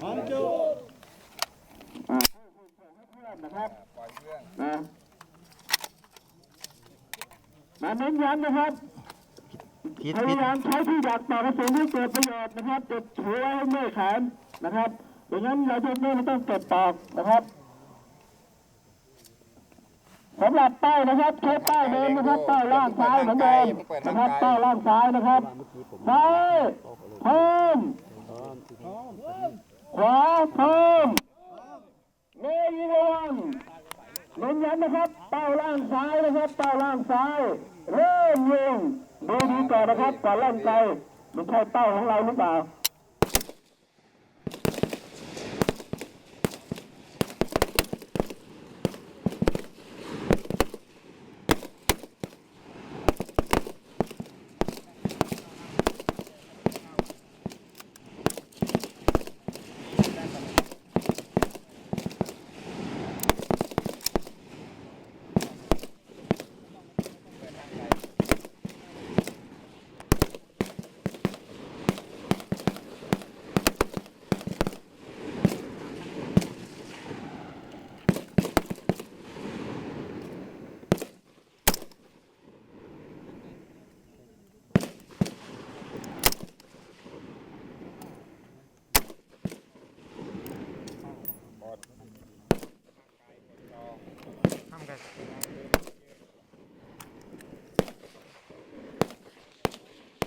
พร้อมจุอ่าเพื่อนนะครับนะมาเน้นย้ำนะครับผิดพผิดยายามใช้ที่ดักต่อกระสุนที่เกิดประโยชน์นะครับจะถือไว้เมื่อยแขนนะครับอย่างนั้นเราจะไม่ต้องเก็บตอกนะครับสำหรับเป้านะครับใช้เป้าเดิมนะครับเป้าล่างซ้ายเหมือนเดิมนะครับเป้าล่างซ้ายนะครับซ้ายพร้อม ขวาพร้อมเมย์ยิงวันเน้นย้ำนะครับเป้าล่างซ้ายนะครับเป้าล่างซ้ายเริ่มยิงดูดีก่อนนะครับก่อนลั่นไกลมันใช่เป้าของเราหรือเปล่า Perfect.